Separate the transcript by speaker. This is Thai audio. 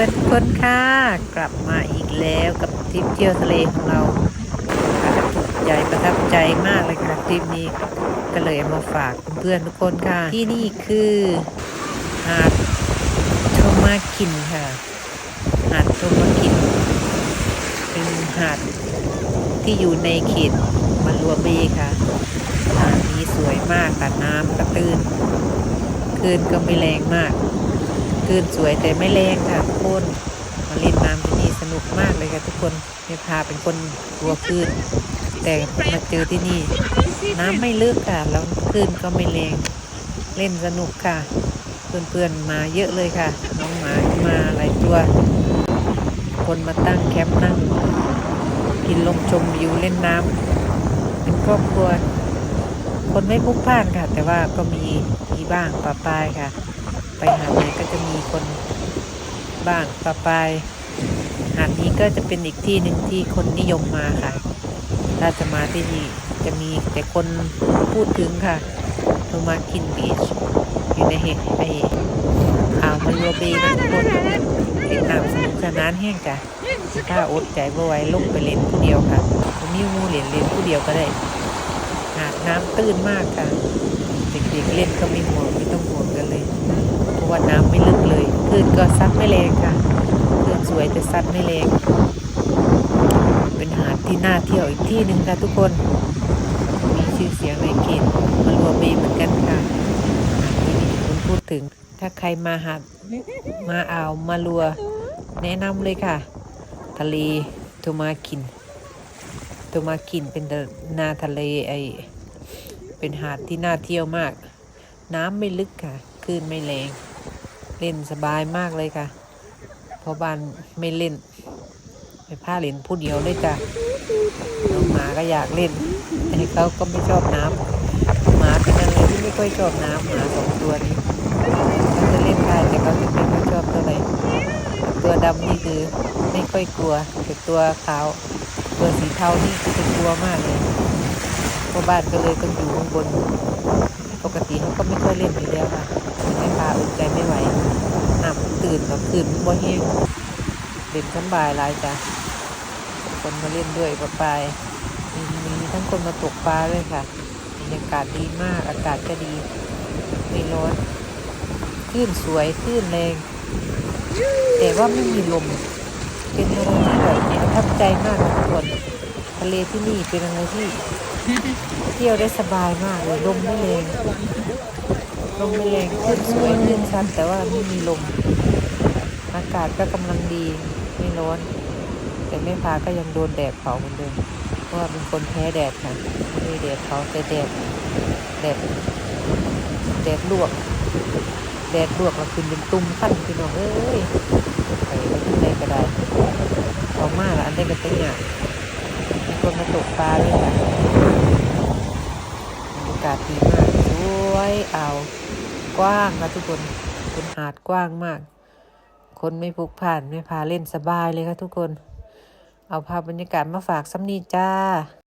Speaker 1: พื่อนทุกคนค่ะ กลับมาอีกแล้วกับทริปเที่ยวทะเลของเราอาจจะถูกใจประทับใจมากเลยค่ะทริปนี้ก็เลยมาฝากเพื่อนทุกคนค่ะ ที่นี่คือหาดโทมากินค่ะ หาดโทมากิน เป็นหาดที่อยู่ในเขตมันลัวเบค่ะหาดนี้สวยมากค่ะน้ำกระตื้นคลื่นก็ไม่แรงมาก คลื่นสวยแต่ไม่แรงค่ะทุกคนมาเล่นน้ำที่นี่สนุกมากเลยค่ะทุกคนไม่พาเป็นคนกลัวคลื่นแต่มาเจอที่นี่ น้ำไม่ลึกค่ะแล้วคลื่นก็ไม่แรงเล่นสนุกค่ะ เพื่อนๆมาเยอะเลยค่ะ น้องหมามาหลายตัว คนมาตั้งแคมป์นั่งกินลมชมวิวเล่นน้ำเป็นครอบครัว คนไม่พลุกพล่านค่ะ แต่ว่าก็มีมีบ้างปะปายค่ะ ไปหาดไหนก็จะมีคนบ้างปะปายหาดนี้ก็จะเป็นอีกที่หนึ่งที่คนนิยมมาค่ะ ถ้าจะมาที่นี่จะมีแต่คนพูดถึงค่ะโทมาคินบีชอยู่ในเหตุไออ่าวมารัวเบย์นะทุกคนเล่นน้ำสนุกสนานแห้งจ้ะถ้าอดใจบ่ไหวลงไปเล่นผู้เดียวค่ะผมมีหมูเหรียญเล่นผู้เดียวก็ได้หาดน้ำตื้นมากค่ะ เด็กๆเล่นก็ไม่ห่วงไม่ต้องห่วงกันเลย น้ำไม่ลึกเลยคลื่นก็ซัดไม่แรงค่ะคลื่นสวยแต่ซัดไม่แรงเป็นหาดที่น่าเที่ยวอีกที่หนึ่งค่ะทุกคน มีชื่อเสียงในเขตมารัวเบย์เหมือนกันค่ะที่มีคนพูดถึง ถ้าใครมาหาดมาอ่าวมาลัว แนะนำเลยค่ะ ทะเลโทมาคินโทมาคินเป็นนาทะเลไอเป็นหาดที่น่าเที่ยวมาก น้ำไม่ลึกค่ะคลื่นไม่แรง เล่นสบายมากเลยค่ะเพราะบ้านไม่เล่น ไปผ้าเล่นผู้เดียวเลยจ้ะน้องหมาก็อยากเล่นแต่เขาก็ไม่ชอบน้ำหมาเป็นอะไรที่ไม่ค่อยชอบน้ำหมาสองตัวนี้เขาจะเล่นได้แต่เขาจะไม่ค่อยชอบเท่าไหร่ตัวดำนี่คือไม่ค่อยกลัวแต่ตัวขาวตัวสีเทานี่คือจะกลัวมากเลยเพราะบ้านก็เลยต้องอยู่ข้างบน ปกติเขาก็ไม่ค่อยเล่นอยู่แล้วค่ะไม่พาอดใจไม่ไหว น้ำตื่นกับคืนบ่แห้งเล่นสบายหลายจ้ะคนมาเล่นด้วยปะปายมีมีทั้งคนมาตกปลาด้วยค่ะบรรยากาศดีมากอากาศก็ดีไม่ร้อนคลื่นสวยคลื่นแรง แต่ว่าไม่มีลม เป็นอะไรที่แบบประทับใจมากทุกคนทะเลที่นี่เป็นอะไรที่ เที่ยวได้สบายมากเลยลมไม่แรงลมไม่แรงขึ้นสวยขึ้นชัดแต่ว่าไม่มีลม อากาศก็กำลังดีไม่ร้อน แต่แม่พาก็ยังโดนแดดเผาเหมือนเดิมเพราะว่าเป็นคนแพ้แดดค่ะไม่ได้แดดเผาแต่แดดแดดแดดลวก แดดลวกเราขึ้นเป็นตุ่มขั้นพี่น้องเอ้ยไปไปที่ไหนก็ได้เอามากอันได้ก็เป็นอย่างมีคนมาตกปลาด้วยค่ะบรรยากาศดีมากสวยเอากว้างนะทุกคนเป็นหาดกว้างมาก คนไม่พกผ่านไม่พาเล่นสบายเลยค่ะทุกคน เอาภาพบรรยากาศมาฝากซ้ำนี่จ้า